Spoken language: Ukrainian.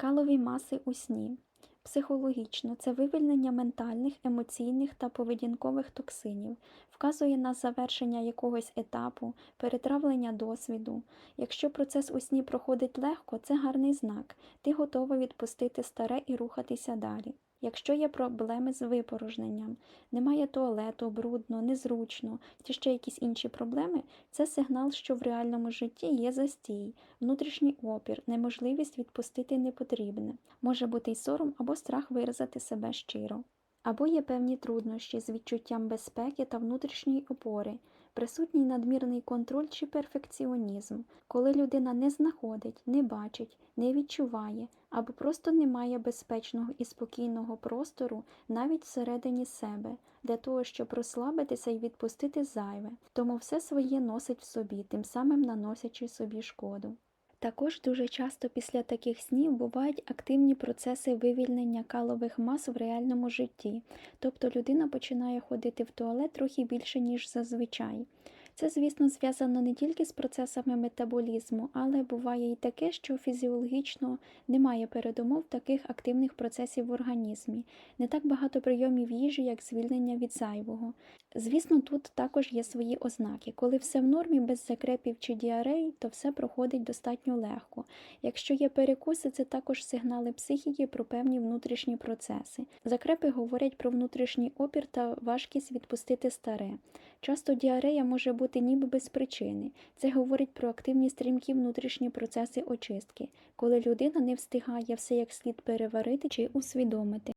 Калові маси у сні. Психологічно це вивільнення ментальних, емоційних та поведінкових токсинів, вказує на завершення якогось етапу, перетравлення досвіду. Якщо процес у сні проходить легко, це гарний знак. Ти готова відпустити старе і рухатися далі. Якщо є проблеми з випорожненням, немає туалету, брудно, незручно чи ще якісь інші проблеми, це сигнал, що в реальному житті є застій, внутрішній опір, неможливість відпустити непотрібне. Може бути й сором або страх виразити себе щиро. Або є певні труднощі з відчуттям безпеки та внутрішньої опори, присутній надмірний контроль чи перфекціонізм, коли людина не знаходить, не бачить, не відчуває або просто не має безпечного і спокійного простору навіть всередині себе, для того, щоб розслабитися і відпустити зайве, тому все своє носить в собі, тим самим наносячи собі шкоду. Також дуже часто після таких снів бувають активні процеси вивільнення калових мас в реальному житті, тобто людина починає ходити в туалет трохи більше, ніж зазвичай. Це, звісно, зв'язано не тільки з процесами метаболізму, але буває і таке, що фізіологічно немає передумов таких активних процесів в організмі, не так багато прийомів їжі, як звільнення від зайвого. Звісно, тут також є свої ознаки. Коли все в нормі без закрепів чи діарей, то все проходить достатньо легко. Якщо є перекуси, це також сигнали психіки про певні внутрішні процеси. Закрепи говорять про внутрішній опір та важкість відпустити старе. Часто діарея може бути ніби без причини. Це говорить про активні стрімкі внутрішні процеси очистки, коли людина не встигає все як слід переварити чи усвідомити.